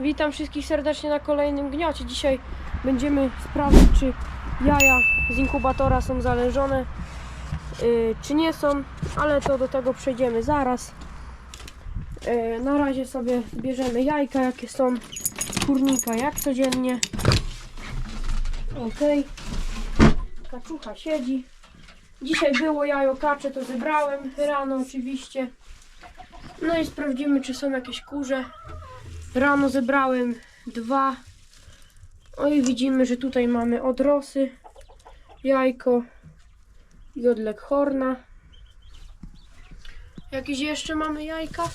Witam wszystkich serdecznie na kolejnym gniocie. Dzisiaj będziemy sprawdzić, czy jaja z inkubatora są zależone, yy, czy nie są, ale to do tego przejdziemy zaraz. Yy, na razie sobie bierzemy jajka, jakie są z kurnika, jak codziennie. Ok. Kaczucha siedzi. Dzisiaj było jajo kacze, to zebrałem rano oczywiście. No i sprawdzimy, czy są jakieś kurze. Rano zebrałem dwa. O i widzimy, że tutaj mamy odrosy, jajko i od Leghorna. Jakieś jeszcze mamy jajka?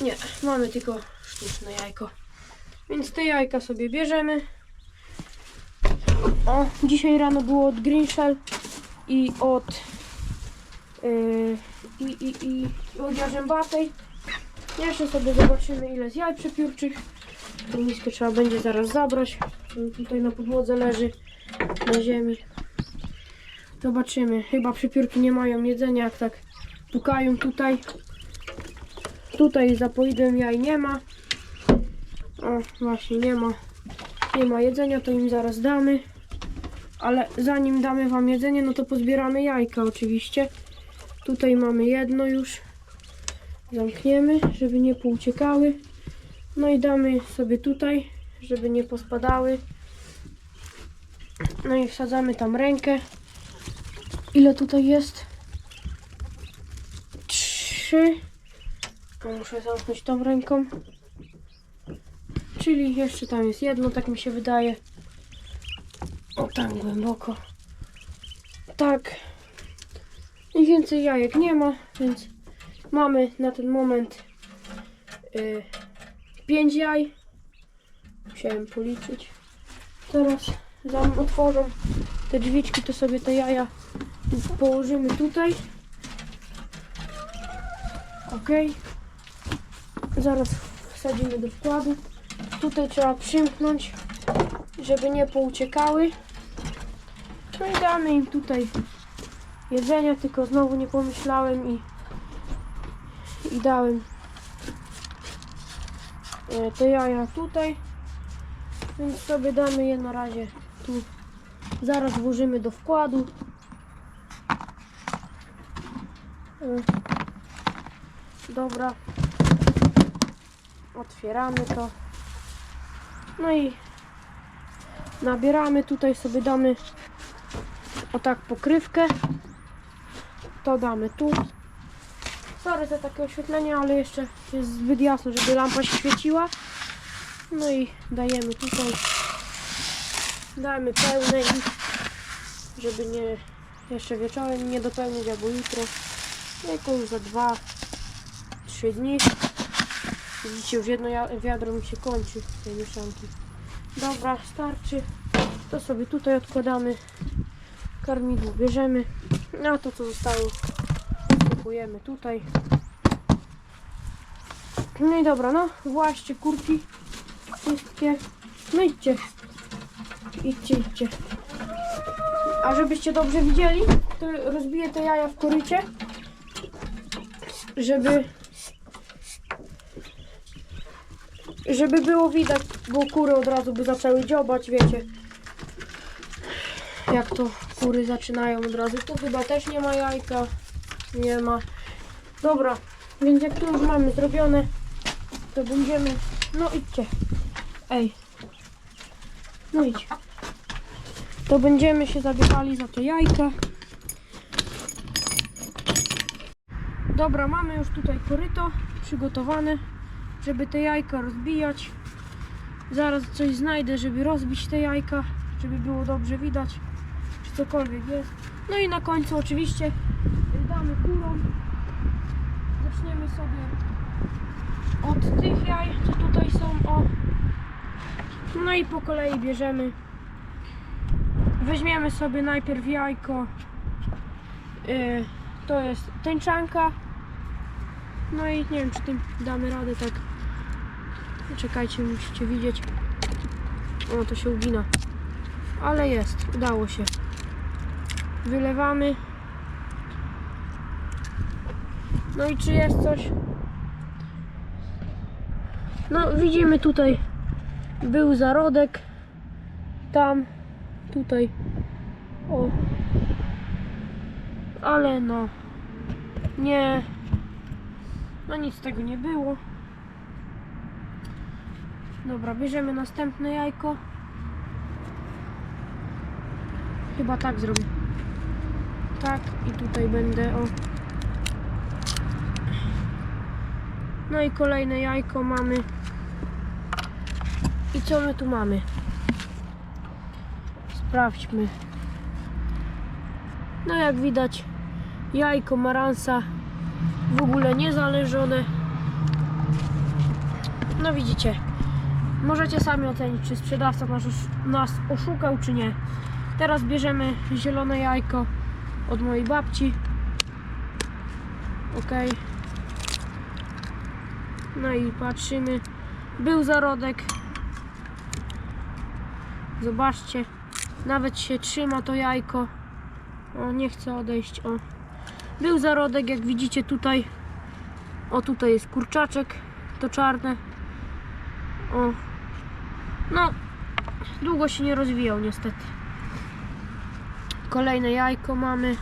Nie, mamy tylko sztuczne jajko. Więc te jajka sobie bierzemy. O, dzisiaj rano było od Green Shell i od yy, i, i, i od jarzębatej. Jeszcze sobie zobaczymy ile z jaj przepiórczych. Tą miskę trzeba będzie zaraz zabrać. Tutaj na podłodze leży na ziemi. Zobaczymy. Chyba przepiórki nie mają jedzenia, jak tak pukają tutaj. Tutaj za poidem jaj nie ma. O, właśnie nie ma. Nie ma jedzenia, to im zaraz damy. Ale zanim damy wam jedzenie, no to pozbieramy jajka oczywiście. Tutaj mamy jedno już. Zamkniemy, żeby nie pouciekały. No i damy sobie tutaj, żeby nie pospadały. No i wsadzamy tam rękę. Ile tutaj jest? Trzy. Muszę zamknąć tą ręką. Czyli jeszcze tam jest jedno, tak mi się wydaje. O, tam głęboko. Tak. I więcej jajek nie ma, więc mamy na ten moment 5 jaj. Musiałem policzyć. Teraz zanim otworzą te drzwiczki, to sobie te jaja położymy tutaj. Ok. Zaraz wsadzimy do wkładu. Tutaj trzeba przymknąć, żeby nie pouciekały. No i damy im tutaj jedzenia, tylko znowu nie pomyślałem i, i dałem e, te jaja tutaj. Więc sobie damy je na razie tu. Zaraz włożymy do wkładu. E, Dobra. Otwieramy to. No i nabieramy. Tutaj sobie damy o tak pokrywkę. To damy tu. Sorry za takie oświetlenie, ale jeszcze jest zbyt jasno, żeby lampa się świeciła. No i dajemy tutaj. Damy pełne żeby nie jeszcze wieczorem nie dopełnić albo jutro. No i to już za dwa, trzy dni. Widzicie, już jedno wiadro mi się kończy tej mieszanki. Dobra, starczy. To sobie tutaj odkładamy. Karmidło bierzemy. A to co zostało kupujemy tutaj. No i dobra, no właśnie kurki wszystkie. No idźcie. Idźcie, idźcie. A żebyście dobrze widzieli, to rozbiję te jaja w korycie. Żeby żeby było widać, bo kury od razu by zaczęły dziobać, wiecie. Jak to kury zaczynają od razu. Tu chyba też nie ma jajka. Nie ma. Dobra, więc jak tu już mamy zrobione, to będziemy. No idźcie. Ej. No idź. To będziemy się zabierali za te jajka. Dobra, mamy już tutaj koryto przygotowane, żeby te jajka rozbijać. Zaraz coś znajdę, żeby rozbić te jajka, żeby było dobrze widać, cokolwiek jest. No i na końcu oczywiście damy kurom. Zaczniemy sobie od tych jaj, co tutaj są. O. No i po kolei bierzemy. Weźmiemy sobie najpierw jajko. Yy, to jest tęczanka. No i nie wiem, czy tym damy radę tak. Czekajcie, musicie widzieć. O, to się ugina. Ale jest, udało się. Wylewamy. No i czy jest coś? No widzimy tutaj był zarodek. Tam, tutaj. O. Ale no. Nie. No nic tego nie było. Dobra, bierzemy następne jajko. Chyba tak zrobię. Tak i tutaj będę o. No i kolejne jajko mamy. I co my tu mamy? Sprawdźmy. No jak widać jajko maransa w ogóle niezależone. No widzicie. Możecie sami ocenić, czy sprzedawca nas, osz- nas oszukał, czy nie. Teraz bierzemy zielone jajko od mojej babci. Ok. No i patrzymy. Był zarodek. Zobaczcie. Nawet się trzyma to jajko. O, nie chcę odejść. O. Był zarodek, jak widzicie tutaj. O, tutaj jest kurczaczek. To czarne. O. No, długo się nie rozwijał niestety. Kolejne jajko mamy.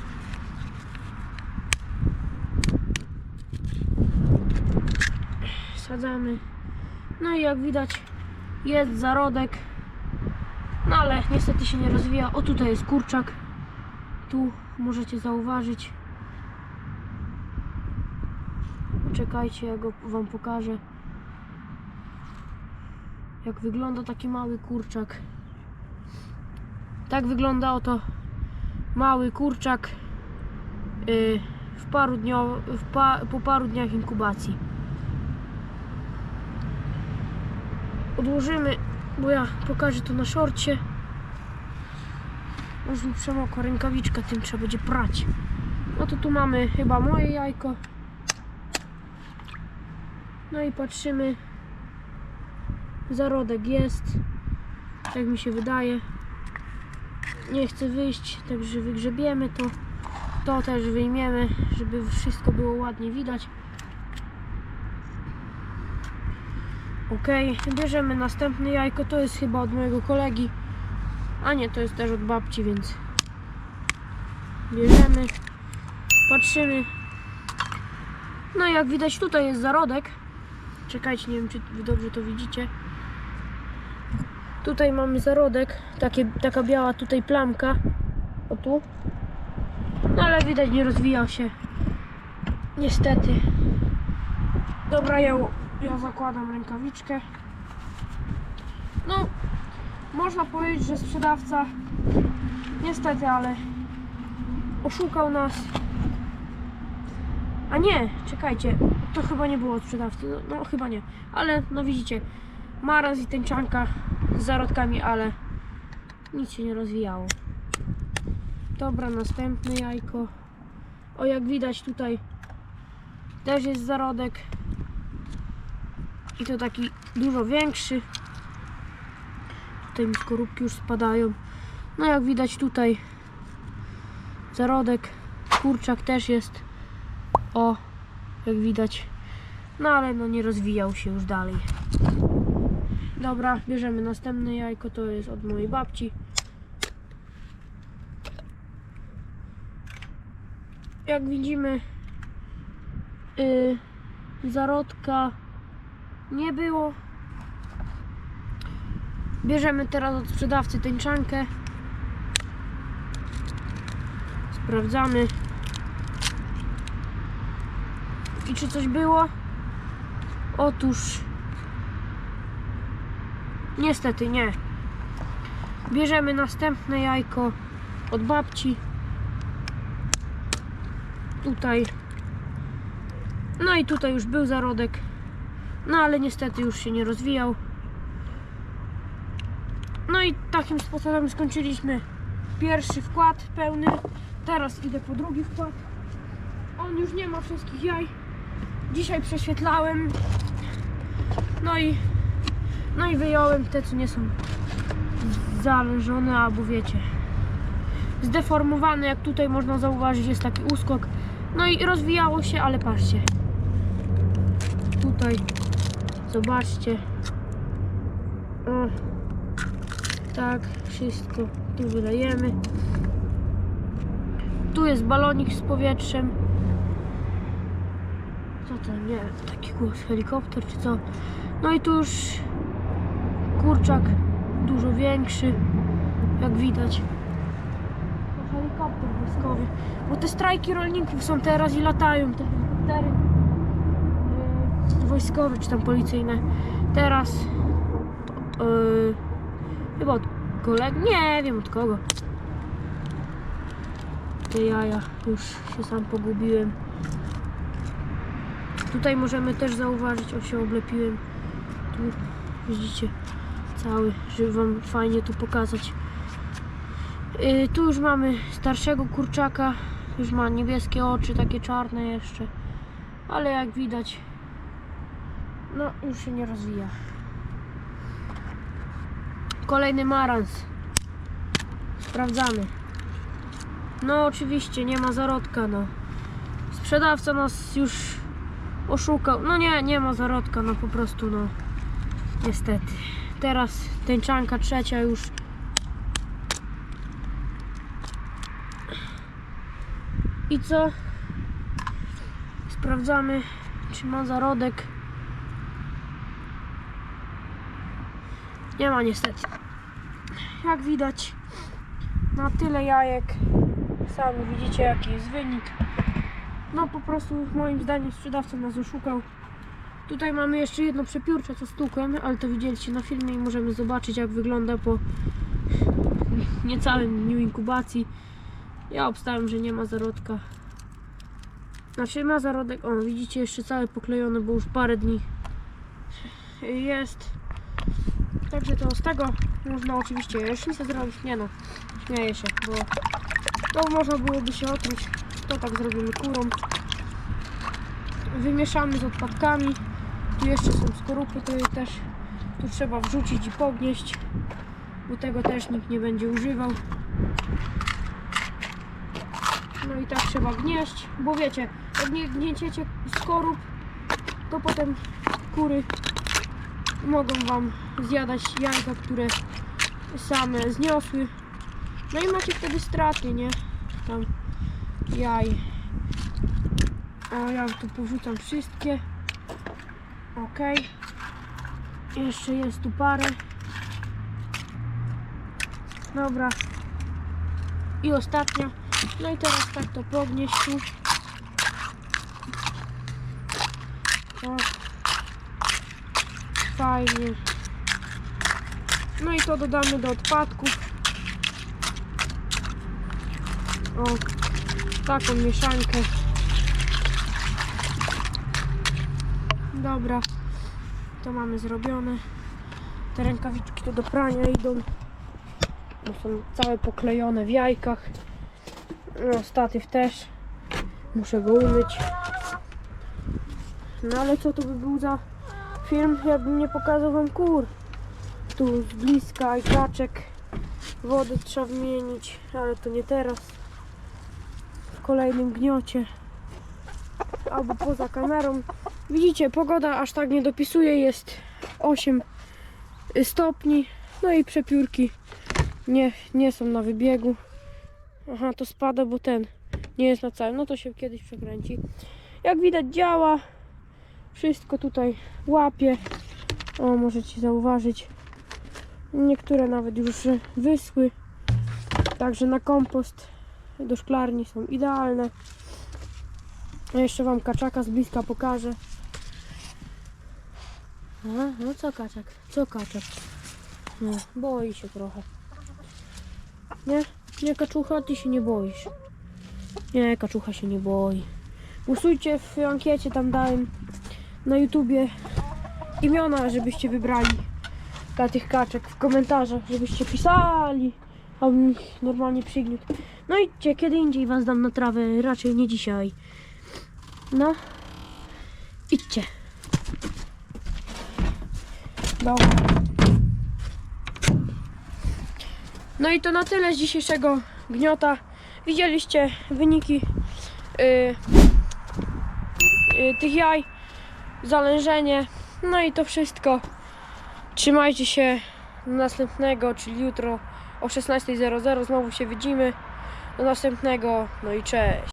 Sadzamy. No i jak widać jest zarodek. No ale niestety się nie rozwija. O tutaj jest kurczak. Tu możecie zauważyć. Czekajcie, ja go wam pokażę. Jak wygląda taki mały kurczak. Tak wygląda oto mały kurczak yy, w paru dnio, w pa, po paru dniach inkubacji. Odłożymy, bo ja pokażę to na szorcie. Już mi przemokła rękawiczka, tym trzeba będzie prać. No to tu mamy chyba moje jajko. No i patrzymy. Zarodek jest. Tak mi się wydaje. Nie chcę wyjść, także wygrzebiemy to. To też wyjmiemy, żeby wszystko było ładnie widać. Ok, bierzemy następne jajko. To jest chyba od mojego kolegi. A nie, to jest też od babci, więc bierzemy, patrzymy. No i jak widać tutaj jest zarodek. Czekajcie, nie wiem czy dobrze to widzicie. Tutaj mamy zarodek, takie, taka biała tutaj plamka. O tu. No ale widać nie rozwijał się. Niestety. Dobra, ja, ja zakładam rękawiczkę. No, można powiedzieć, że sprzedawca niestety, ale oszukał nas. A nie, czekajcie, to chyba nie było od sprzedawcy, no, no chyba nie, ale no widzicie, maraz i tęczanka z zarodkami, ale nic się nie rozwijało. Dobra, następne jajko. O, jak widać tutaj też jest zarodek. I to taki dużo większy. Tutaj mi skorupki już spadają. No jak widać tutaj zarodek, kurczak też jest. O, jak widać. No ale no nie rozwijał się już dalej. Dobra, bierzemy następne jajko, to jest od mojej babci. Jak widzimy, yy, zarodka nie było. Bierzemy teraz od sprzedawcy tęczankę. Sprawdzamy. I czy coś było? Otóż niestety nie. Bierzemy następne jajko od babci. Tutaj. No i tutaj już był zarodek. No ale niestety już się nie rozwijał. No i takim sposobem skończyliśmy pierwszy wkład pełny. Teraz idę po drugi wkład. On już nie ma wszystkich jaj. Dzisiaj prześwietlałem. No i no i wyjąłem te, co nie są zależone, albo wiecie, zdeformowane, jak tutaj można zauważyć, jest taki uskok. No i rozwijało się, ale patrzcie. Tutaj Zobaczcie. O. Tak, wszystko tu wylejemy. Tu jest balonik z powietrzem. Co to? Nie taki głos helikopter czy co? No i tu już kurczak dużo większy, jak widać. To helikopter wojskowy. Bo te strajki rolników są teraz i latają te helikoptery yy, wojskowe czy tam policyjne. Teraz to, yy, chyba od koleg, nie wiem od kogo. Te jaja, już się sam pogubiłem. Tutaj możemy też zauważyć, o się oblepiłem. Tu widzicie cały, żeby wam fajnie tu pokazać. Yy, tu już mamy starszego kurczaka. Już ma niebieskie oczy, takie czarne jeszcze. Ale jak widać, no już się nie rozwija. Kolejny marans. Sprawdzamy. No oczywiście, nie ma zarodka, no. Sprzedawca nas już oszukał. No nie, nie ma zarodka, no po prostu, no. Niestety. Teraz tęczanka trzecia już. I co? Sprawdzamy, czy ma zarodek. Nie ma niestety. Jak widać, na tyle jajek. Sami widzicie, jaki jest wynik. No po prostu moim zdaniem sprzedawca nas oszukał. Tutaj mamy jeszcze jedno przepiórcze, co stukłem, ale to widzieliście na filmie i możemy zobaczyć, jak wygląda po niecałym dniu inkubacji. Ja obstałem, że nie ma zarodka. Znaczy ma zarodek, o widzicie jeszcze całe poklejone, bo już parę dni jest. Także to z tego można oczywiście jajecznicę zrobić. Nie no, śmieję się, bo to można byłoby się otruć. To tak zrobimy kurą. Wymieszamy z odpadkami. Tu jeszcze są skorupy, to też tu trzeba wrzucić i podnieść, bo tego też nikt nie będzie używał. No i tak trzeba gnieść, bo wiecie, jak nie gnieciecie skorup, to potem kury mogą wam zjadać jajka, które same zniosły. No i macie wtedy straty, nie? Tam jaj. A ja tu porzucam wszystkie. Ok. Jeszcze jest tu parę. Dobra. I ostatnia. No i teraz tak to podnieść tu. O. Fajnie. No i to dodamy do odpadków. O, taką mieszankę. Dobra, to mamy zrobione. Te rękawiczki to do prania idą. Bo są całe poklejone w jajkach. No, statyw też. Muszę go umyć. No ale co to by był za film, jakbym nie pokazał wam kur. Tu z bliska i kaczek. Wodę trzeba wymienić, ale to nie teraz. W kolejnym gniocie. Albo poza kamerą. Widzicie, pogoda aż tak nie dopisuje, jest 8 stopni. No i przepiórki nie, nie są na wybiegu. Aha, to spada, bo ten nie jest na całym. No to się kiedyś przekręci. Jak widać działa. Wszystko tutaj łapie. O, możecie zauważyć. Niektóre nawet już wyschły. Także na kompost do szklarni są idealne. Jeszcze wam kaczaka z bliska pokażę. No co kaczak? Co kaczak? No, boi się trochę. Nie? Nie kaczucha, ty się nie boisz. Nie, kaczucha się nie boi. Głosujcie w ankiecie, tam dałem na YouTubie imiona, żebyście wybrali dla tych kaczek w komentarzach, żebyście pisali, abym ich normalnie przygniótł. No idźcie, kiedy indziej was dam na trawę, raczej nie dzisiaj. No, idźcie. Dobra. No i to na tyle z dzisiejszego gniota. Widzieliście wyniki y, y, tych jaj, zalężenie. No i to wszystko. Trzymajcie się następnego, czyli jutro o 16.00 znowu się widzimy. Do następnego, no i cześć.